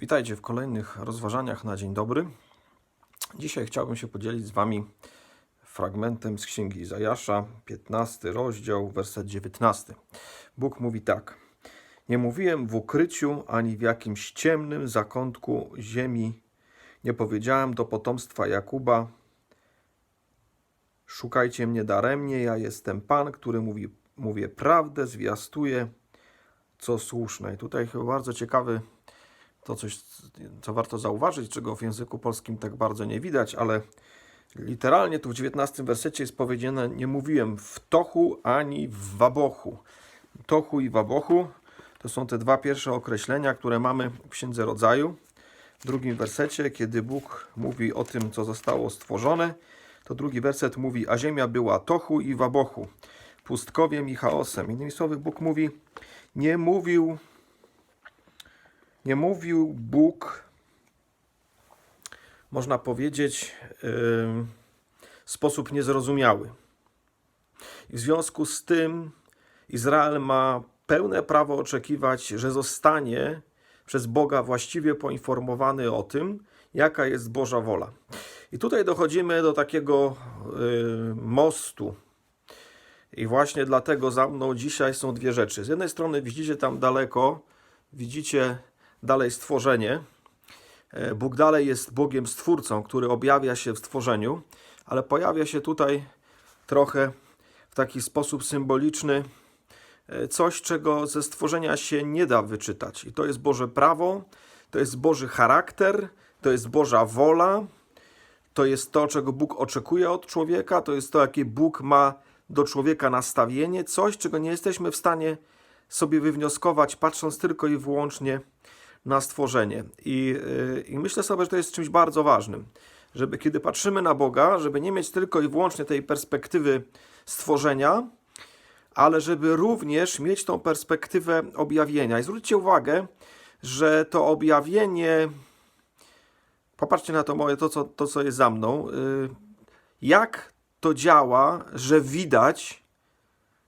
Witajcie w kolejnych rozważaniach na dzień dobry. Dzisiaj chciałbym się podzielić z Wami fragmentem z Księgi Izajasza, 15 rozdział, werset 19. Bóg mówi tak. Nie mówiłem w ukryciu ani w jakimś ciemnym zakątku ziemi. Nie powiedziałem do potomstwa Jakuba, szukajcie mnie daremnie, ja jestem Pan, który mówi, mówię prawdę, zwiastuję, co słuszne. I tutaj chyba bardzo ciekawy to coś, co warto zauważyć, czego w języku polskim tak bardzo nie widać, ale literalnie tu w 19 wersecie jest powiedziane: Nie mówiłem w tochu ani w wabochu. Tochu i wabochu to są te dwa pierwsze określenia, które mamy w Księdze Rodzaju. W drugim wersecie, kiedy Bóg mówi o tym, co zostało stworzone, to drugi werset mówi: A ziemia była tochu i wabochu, pustkowiem i chaosem. Innymi słowy, Bóg mówi: Nie mówił nie mówił Bóg, można powiedzieć, w sposób niezrozumiały. I w związku z tym Izrael ma pełne prawo oczekiwać, że zostanie przez Boga właściwie poinformowany o tym, jaka jest Boża wola. I tutaj dochodzimy do takiego y, mostu. I właśnie dlatego za mną dzisiaj są dwie rzeczy. Z jednej strony widzicie tam daleko, widzicie dalej stworzenie. E, Bóg dalej jest Bogiem Stwórcą, który objawia się w stworzeniu, ale pojawia się tutaj trochę w taki sposób symboliczny e, coś, czego ze stworzenia się nie da wyczytać. I to jest Boże prawo, to jest Boży charakter, to jest Boża wola, to jest to, czego Bóg oczekuje od człowieka, to jest to, jakie Bóg ma do człowieka nastawienie, coś, czego nie jesteśmy w stanie sobie wywnioskować, patrząc tylko i wyłącznie na stworzenie. I, yy, I myślę sobie, że to jest czymś bardzo ważnym, żeby kiedy patrzymy na Boga, żeby nie mieć tylko i wyłącznie tej perspektywy stworzenia, ale żeby również mieć tą perspektywę objawienia. I zwróćcie uwagę, że to objawienie, popatrzcie na to moje, to co, to, co jest za mną, yy, jak to działa, że widać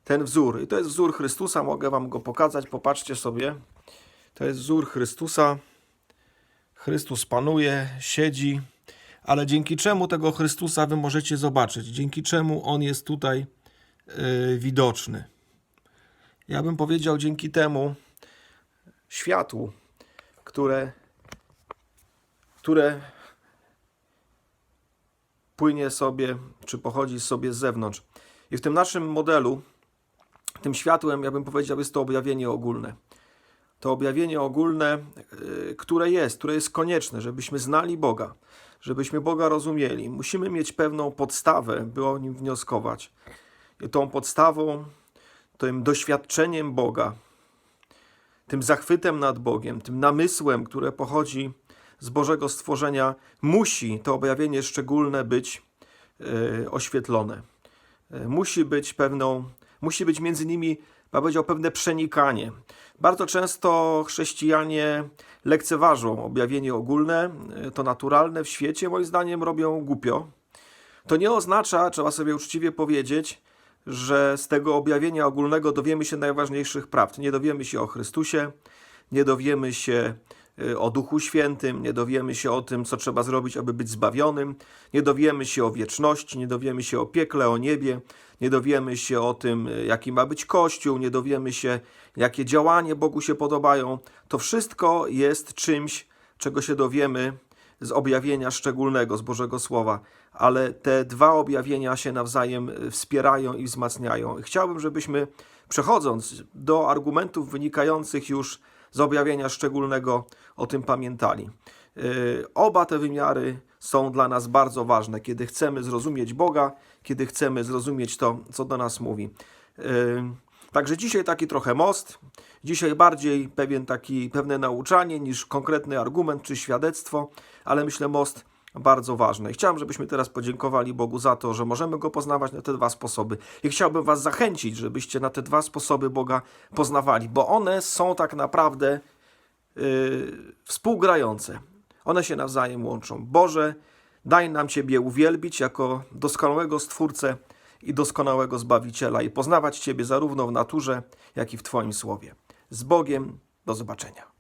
ten wzór. I to jest wzór Chrystusa, mogę Wam go pokazać, popatrzcie sobie. To jest wzór Chrystusa. Chrystus panuje, siedzi, ale dzięki czemu tego Chrystusa wy możecie zobaczyć? Dzięki czemu on jest tutaj yy, widoczny? Ja bym powiedział dzięki temu światłu, które, które płynie sobie, czy pochodzi sobie z zewnątrz. I w tym naszym modelu, tym światłem, ja bym powiedział, jest to objawienie ogólne to objawienie ogólne, y, które jest, które jest konieczne, żebyśmy znali Boga, żebyśmy Boga rozumieli. Musimy mieć pewną podstawę, by o nim wnioskować. I tą podstawą, tym doświadczeniem Boga, tym zachwytem nad Bogiem, tym namysłem, które pochodzi z Bożego stworzenia, musi to objawienie szczególne być y, oświetlone. Y, musi być pewną, musi być między nimi powiedział, pewne przenikanie. Bardzo często chrześcijanie lekceważą objawienie ogólne, to naturalne w świecie, moim zdaniem robią głupio. To nie oznacza, trzeba sobie uczciwie powiedzieć, że z tego objawienia ogólnego dowiemy się najważniejszych prawd. Nie dowiemy się o Chrystusie, nie dowiemy się o Duchu Świętym, nie dowiemy się o tym, co trzeba zrobić, aby być zbawionym, nie dowiemy się o wieczności, nie dowiemy się o piekle, o niebie, nie dowiemy się o tym, y, jaki ma być Kościół, nie dowiemy się, jakie działanie Bogu się podobają. To wszystko jest czymś, czego się dowiemy z objawienia szczególnego, z Bożego Słowa, ale te dwa objawienia się nawzajem y, wspierają i wzmacniają. Chciałbym, żebyśmy przechodząc do argumentów wynikających już z objawienia szczególnego o tym pamiętali. Yy, oba te wymiary są dla nas bardzo ważne, kiedy chcemy zrozumieć Boga, kiedy chcemy zrozumieć to, co do nas mówi. Yy, także dzisiaj taki trochę most, dzisiaj bardziej pewien taki, pewne nauczanie niż konkretny argument czy świadectwo, ale myślę most bardzo ważne. chciałem, żebyśmy teraz podziękowali Bogu za to, że możemy Go poznawać na te dwa sposoby. I chciałbym Was zachęcić, żebyście na te dwa sposoby Boga poznawali, bo one są tak naprawdę yy, współgrające. One się nawzajem łączą. Boże, daj nam Ciebie uwielbić jako doskonałego Stwórcę i doskonałego Zbawiciela i poznawać Ciebie zarówno w naturze, jak i w Twoim Słowie. Z Bogiem, do zobaczenia.